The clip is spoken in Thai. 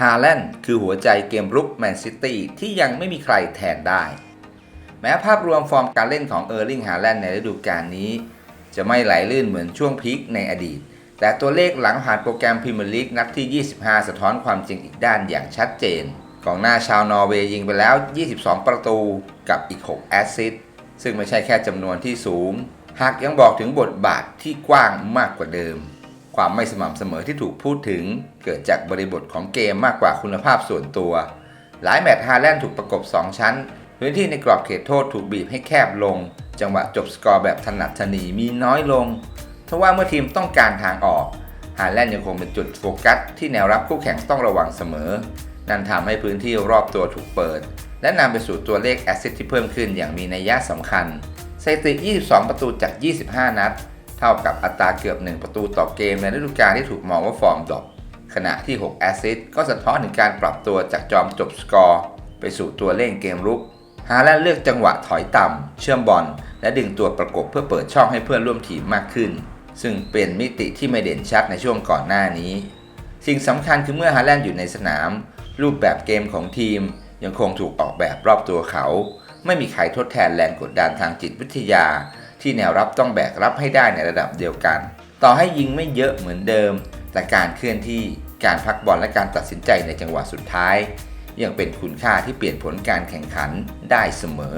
ฮาแลนด์คือหัวใจเกมรุกแมนซิตี้ที่ยังไม่มีใครแทนได้ แม้ภาพรวมฟอร์มการเล่นของเออร์ลิงฮาแลนด์ในฤดูกาลนี้ จะไม่ไหลลื่นเหมือนช่วงพีคในอดีต แต่ตัวเลขหลังผ่านโปรแกรมพรีเมียร์ลีกนัดที่ 25 สะท้อนความจริงอีกด้านอย่างชัดเจนกองหน้าชาวนอร์เวย์ยิงไปแล้ว 22 ประตูกับอีก 6 แอสซิสต์ซึ่งไม่ใช่แค่จำนวนที่สูง หากยังบอกถึงบทบาทที่กว้างมากกว่าเดิม ความไม่สม่ำเสมอที่ถูกพูดถึง เกิดจากบริบทของเกมมากกว่าคุณภาพส่วนตัว หลายแมตช์ฮาแลนด์ถูกประกบ 2 ชั้น พื้นที่ในกรอบเขตโทษถูกบีบให้แคบลง จังหวะจบสกอร์แบบถนัดถนีมีน้อยลงทว่าเมื่อทีมต้องการทางออกฮาแลนด์ยังคงเป็นจุดโฟกัสที่แนวรับคู่แข่งต้องระวังเสมอ นั่นทำให้พื้นที่รอบตัวถูกเปิด และนำไปสู่ตัวเลขแอสซิสที่เพิ่มขึ้นอย่างมีนัยยะสำคัญสถิติ 22 ประตูจาก 25 นัด เท่ากับอัตราเกือบ 1 ประตูต่อเกมในฤดูกาลที่ถูกมองว่าฟอร์มดรอปขณะที่ 6 แอสซิสต์ก็สะท้อนถึงการปรับตัวจากจอมจบสกอร์ ไปสู่ตัวเล่นเกมรุก ฮาแลนด์เลือกจังหวะถอยต่ำ เชื่อมบอล และดึงตัวประกบเพื่อเปิดช่องให้เพื่อนร่วมทีมมากขึ้น ซึ่งเป็นมิติที่ไม่เด่นชัดในช่วงก่อนหน้านี้ สิ่งสำคัญคือเมื่อฮาแลนด์อยู่ในสนาม รูปแบบเกมของทีม ยังคงถูกออกแบบรอบตัวเขา ไม่มีใครทดแทนแรงกดดันทางจิตวิทยา ที่แนวรับต้องแบกรับให้ได้ในระดับเดียวกัน ต่อให้ยิงไม่เยอะเหมือนเดิม แต่การเคลื่อนที่การพักบอลและการตัดสินใจในจังหวะสุดท้าย ยังเป็นคุณค่าที่เปลี่ยนผลการแข่งขันได้เสมอ